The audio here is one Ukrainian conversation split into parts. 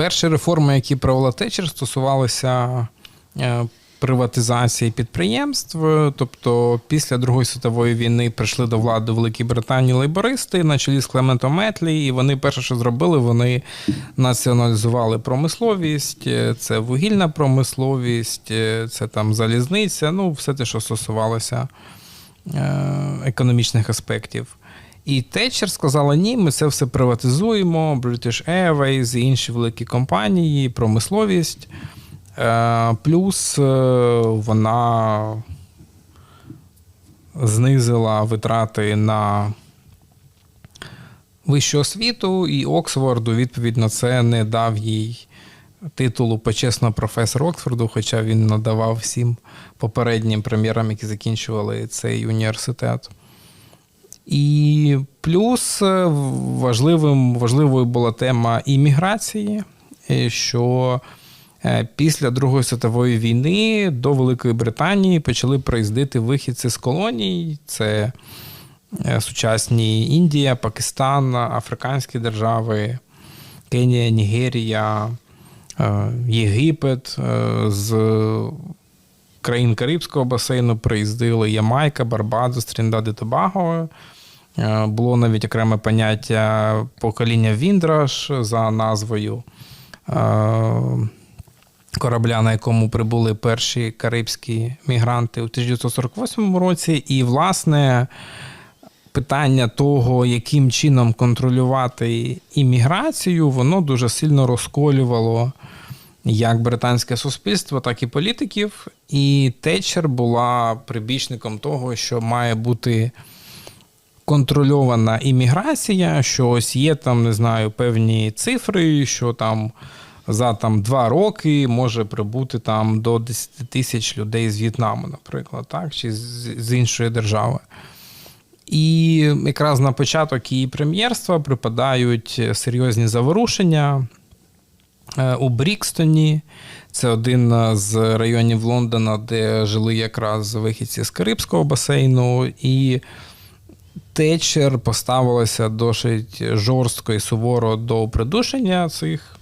Перші реформи, які провела Тетчер, стосувалися е, приватизації підприємств. Тобто, після Другої світової війни прийшли до влади Великій Британії лейбористи на чолі з Клементом Метлі, і вони перше, що зробили, вони націоналізували промисловість, е, це вугільна промисловість, е, це там залізниця, ну все те, що стосувалося економічних аспектів. І Тетчер сказала: ні, ми це все приватизуємо. British Airways і інші великі компанії, промисловість. Е, Плюс е, вона знизила витрати на вищу освіту, і Оксфорд у відповідь на це не дав їй титулу почесного професора Оксфорду, хоча він надавав всім попереднім прем'єрам, які закінчували цей університет. І плюс е, важливим, важливою була тема імміграції, е, що е, після Другої світової війни до Великої Британії почали приїздити вихідці з колоній. Це сучасні Індія, Пакистан, Африканські держави, Кенія, Нігерія, Єгипет. З країн Карибського басейну приїздили Ямайка, Барбадос, Тріндад і Тобаго. Е, Було навіть окреме поняття покоління Віндраш за назвою е, корабля, на якому прибули перші карибські мігранти у 1948 році. І, власне, питання того, яким чином контролювати імміграцію, воно дуже сильно розколювало як британське суспільство, так і політиків. І Тетчер була прибічником того, що має бути контрольована імміграція, що ось є там, не знаю, певні цифри, що там за там два роки може прибути там до 10 тисяч людей з В'єтнаму, наприклад, так, чи з, іншої держави. І якраз на початок її прем'єрства припадають серйозні заворушення е, у Брікстоні. Це один з районів Лондона, де жили якраз вихідці з Карибського басейну. І Тетчер поставилася досить жорстко і суворо до придушення цих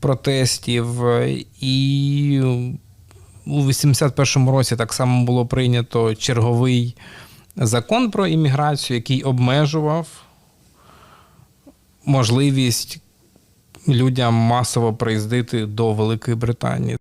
протестів. І у 81-му році так само було прийнято черговий закон про імміграцію, який обмежував можливість людям масово приїздити до Великої Британії.